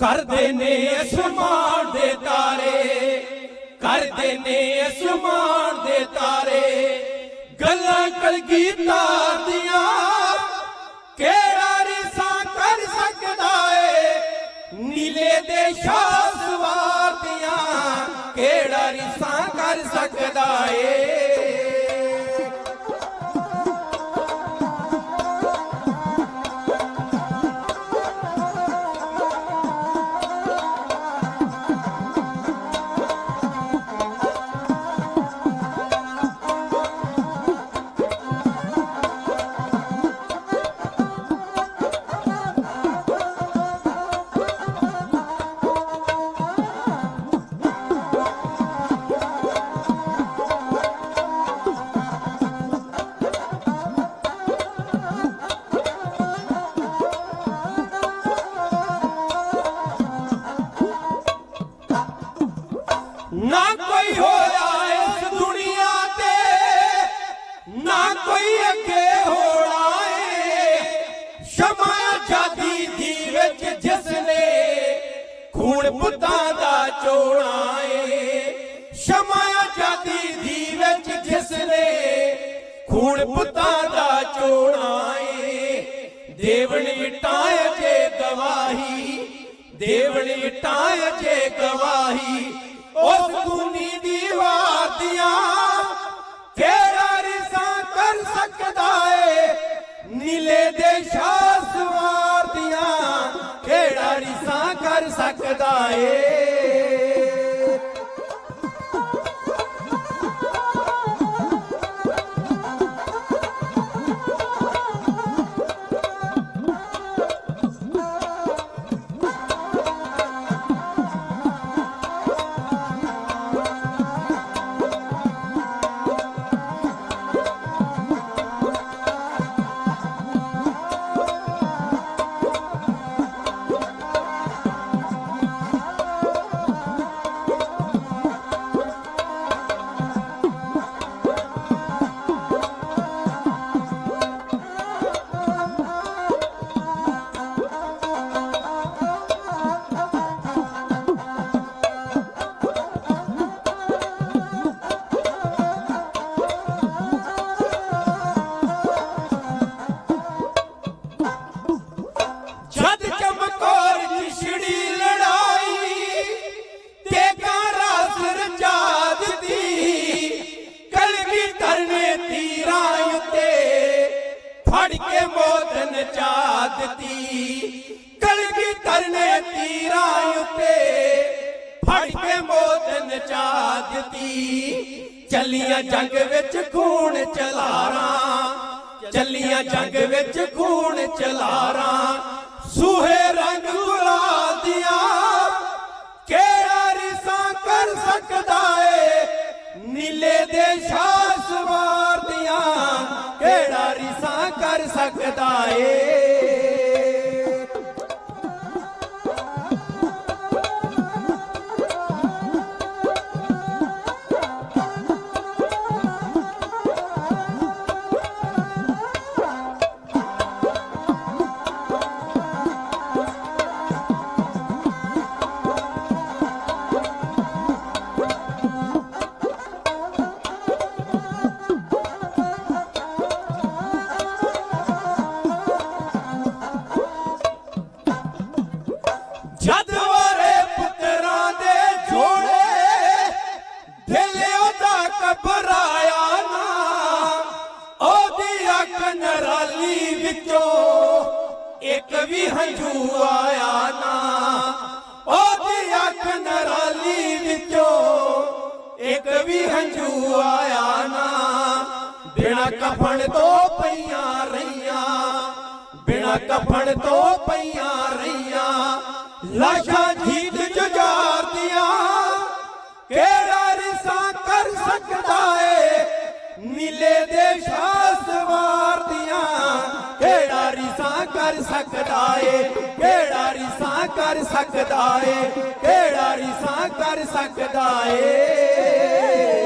ਕਰਦੇ ਨੇ ਅਸਮਾਨ ਦੇ ਤਾਰੇ, ਕਰਦੇ ਨੇ ਅਸਮਾਨ ਦੇ ਤਾਰੇ। ਗੱਲਾਂ ਕਲਗੀਧਰ ਦੀਆਂ, ਕਿਹੜਾ ਰਿਸਾ ਕਰ ਸਕਦਾ ਏ? ਨੀਲੇ ਦੇ ਸ਼ਾਹ ਸਵਾਰ ਦੀਆਂ, ਕਿਹੜਾ ਰਿਸਾ ਕਰ ਸਕਦਾ ਏ? ਚੋਣਾ ਏ ਸ਼ਮਾ ਜਾਦੀ ਦੀ ਵਿੱਚ ਜਿਸ ਨੇ ਖੂਨ ਪੁੱਤਾਂ ਦਾ ਚੋਣਾ ਏ ਦੇਵਣੀ ਟਾਏ ਜੇ ਗਵਾਹੀ, ਦੇਵਣੀ ਟਾਏ ਜੇ ਗਵਾਹੀ, ਉਸ ਦੁਨੀ ਦੀ ਵਾਦੀਆਂ ਕਿਹੜਾ ਰਿਸਾ ਕਰ ਸਕਦਾ ਏ? ਨੀਲੇ ਦੇ ਸ਼ਾਹ ਸਵਾਰ ਦੀਆਂ ਕਿਹੜਾ ਰਿਸਾ ਕਰ ਸਕਦਾ ਏ? ਨਚਾ ਦਿੱਤੀ। ਕਲਗੀ ਤਰਨੇ ਤੀਰਾਂ ਉੱਤੇ ਫੜ ਕੇ ਮੌਤ ਨਚਾ ਦਿੱਤੀ। ਚੱਲੀਆਂ ਜੰਗ ਵਿੱਚ ਖੂਨ ਚਲਾਰਾਂ। ਚੱਲੀਆਂ ਜੰਗ ਵਿੱਚ ਖੂਨ ਚਲਾਰਾਂ। ਸੂਹੇ ਰੰਗ ਗੁਲਾਲ ਦੀਆਂ ਕਿਹੜਾ ਰਿਸ਼ਾਂ ਕਰ ਸਕਦਾ? ਰਿਸਾ ਕਰ ਅੱਖ ਨਰਾਲੀ ਵਿੱਚੋਂ ਇੱਕ ਵੀ ਹੰਝੂ ਆਇਆ ਨਾ। ਉਹਦੀ ਅੱਖ ਨਰਾਲੀ ਵਿੱਚੋਂ ਇੱਕ ਵੀ ਹੰਝੂ ਆਇਆ ਨਾ। ਬਿਨਾ ਕਫਣ ਤੋਂ ਪਈਆਂ ਰਹੀਆਂ, ਬਿਨਾ ਕਫਣ ਤੋਂ ਪਈਆਂ ਰਹੀਆਂ, ਲਾਸ਼ਾਂ ਜੀਤ ਜੁਝਾਰਦੀਆਂ ਕਿਹੜਾ ਰਿਸਾ ਕਰ ਸਕਦਾ ਏ? ਨੀਲੇ ਦੇ ਸ਼ਾਹ ਕਰ ਸਕਦਾ ਏ? ਕਿਹੜਾ ਰਿਸਾ ਕਰ ਸਕਦਾ ਏ? ਕਿਹੜਾ ਰਿਸਾ ਕਰ ਸਕਦਾ ਏ?